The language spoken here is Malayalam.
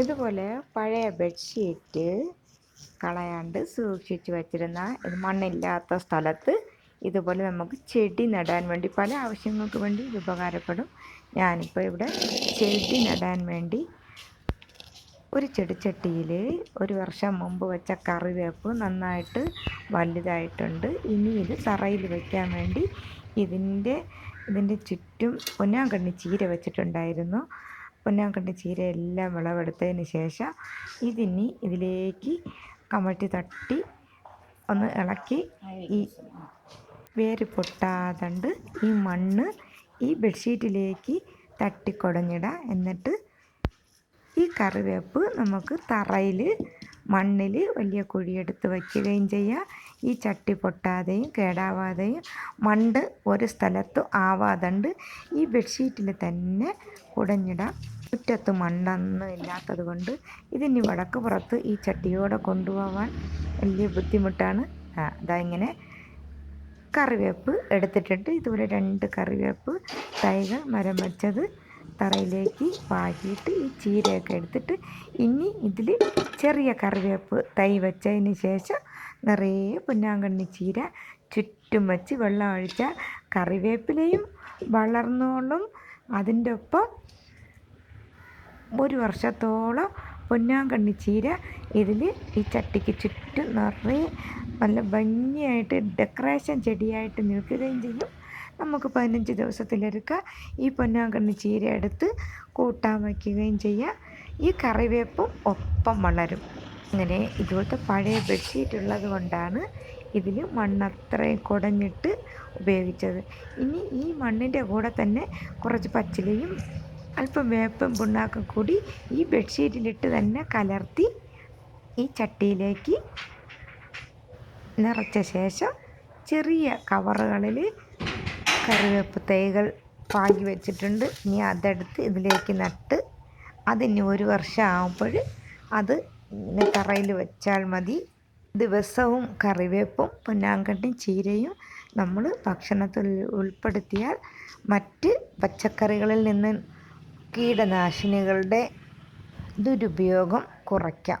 ഇതുപോലെ പഴയ ബെഡ്ഷീറ്റ് കളയാണ്ട് സൂക്ഷിച്ച് വച്ചിരുന്ന മണ്ണില്ലാത്ത സ്ഥലത്ത് ഇതുപോലെ നമുക്ക് ചെടി നടാൻ വേണ്ടി പല ആവശ്യങ്ങൾക്ക് വേണ്ടി ഇത് ഉപകാരപ്പെടും. ഞാനിപ്പോൾ ഇവിടെ ചെടി നടാൻ വേണ്ടി ഒരു ചെടിച്ചട്ടിയിൽ ഒരു വർഷം മുമ്പ് വെച്ച കറിവേപ്പ് നന്നായിട്ട് വലുതായിട്ടുണ്ട്. ഇനി ഇത് തറയിൽ വയ്ക്കാൻ വേണ്ടി ഇതിന്റെ ഇതിന്റെ ചുറ്റും പൊന്നാങ്കണ്ണി ചീര വെച്ചിട്ടുണ്ടായിരുന്നു. പൊന്നാങ്കണ്ണി ചീര എല്ലാം വിളവെടുത്തതിന് ശേഷം ഇതിനി ഇതിലേക്ക് കമഴ്ത്തി തട്ടി ഒന്ന് ഇളക്കി ഈ വേര് പൊട്ടാതണ്ട് ഈ മണ്ണ് ഈ ബെഡ്ഷീറ്റിലേക്ക് തട്ടിക്കൊടഞ്ഞിടാം. എന്നിട്ട് ഈ കറിവേപ്പ് നമുക്ക് തറയിൽ മണ്ണിൽ വലിയ കുഴിയെടുത്ത് വയ്ക്കുകയും ചെയ്യാം. ഈ ചട്ടി പൊട്ടാതെയും കേടാവാതെയും മണ്ട് ഒരു സ്ഥലത്തും ആവാതുണ്ട് ഈ ബെഡ്ഷീറ്റിൽ തന്നെ കുടഞ്ഞിടാം. മുറ്റത്ത് മണ്ണൊന്നും ഇല്ലാത്തത് കൊണ്ട് ഇതിന് വടക്ക് പുറത്ത് ഈ ചട്ടിയോടെ കൊണ്ടുപോകാൻ വലിയ ബുദ്ധിമുട്ടാണ്. അതാ ഇങ്ങനെ കറിവേപ്പ് എടുത്തിട്ടുണ്ട്. ഇതുപോലെ രണ്ട് കറിവേപ്പ് തൈകൾ മരം വെച്ചത്. തറയിലേക്ക് പാകിയിട്ട് ഈ ചീരയൊക്കെ എടുത്തിട്ട് ഇനി ഇതിൽ ചെറിയ കറിവേപ്പ് തൈ വെച്ചതിന് ശേഷം നിറയെ പൊന്നാങ്കണ്ണി ചീര ചുറ്റും വെച്ച് വെള്ളം ഒഴിച്ചാൽ കറിവേപ്പിലയും വളർന്നോളും. അതിന്റെ ഒപ്പം ഒരു വർഷത്തോളം പൊന്നാങ്കണ്ണി ചീര ഇതിൽ ഈ ചട്ടിക്ക് ചുറ്റും നിറയെ നല്ല ഭംഗിയായിട്ട് ഡെക്കറേഷൻ ചെടിയായിട്ട് നിൽക്കുകയും ചെയ്യും. നമുക്ക് പതിനഞ്ച് ദിവസത്തിലൊരുക്ക ഈ പൊന്നാങ്കണ്ണി ചീര എടുത്ത് കൂട്ടാൻ വയ്ക്കുകയും ചെയ്യാം. ഈ കറിവേപ്പും ഒപ്പം വളരും. അങ്ങനെ ഇതുപോലത്തെ പഴയ ബെഡ്ഷീറ്റ് ഉള്ളത് കൊണ്ടാണ് ഇതിൽ മണ്ണത്രയും കുടഞ്ഞിട്ട് ഉപയോഗിച്ചത്. ഇനി ഈ മണ്ണിന്റെ കൂടെ തന്നെ കുറച്ച് പച്ചിലയും അല്പം വേപ്പും പുണ്ണാക്കും കൂടി ഈ ബെഡ്ഷീറ്റിലിട്ട് തന്നെ കലർത്തി ഈ ചട്ടിയിലേക്ക് നിറച്ച ശേഷം ചെറിയ കവറുകളിൽ കറിവേപ്പ് തൈകൾ പാകി വെച്ചിട്ടുണ്ട്. ഇനി അതെടുത്ത് ഇതിലേക്ക് നട്ട് അതിന് ഒരു വർഷം ആകുമ്പോൾ അത് ഇങ്ങനെ തറയിൽ വെച്ചാൽ മതി. ദിവസവും കറിവേപ്പും പൊന്നാങ്കണ്ണിയും ചീരയും നമ്മൾ ഭക്ഷണത്തിൽ ഉൾപ്പെടുത്തിയാൽ മറ്റ് പച്ചക്കറികളിൽ നിന്ന് കീടനാശിനികളുടെ ദുരുപയോഗം കുറയ്ക്കാം.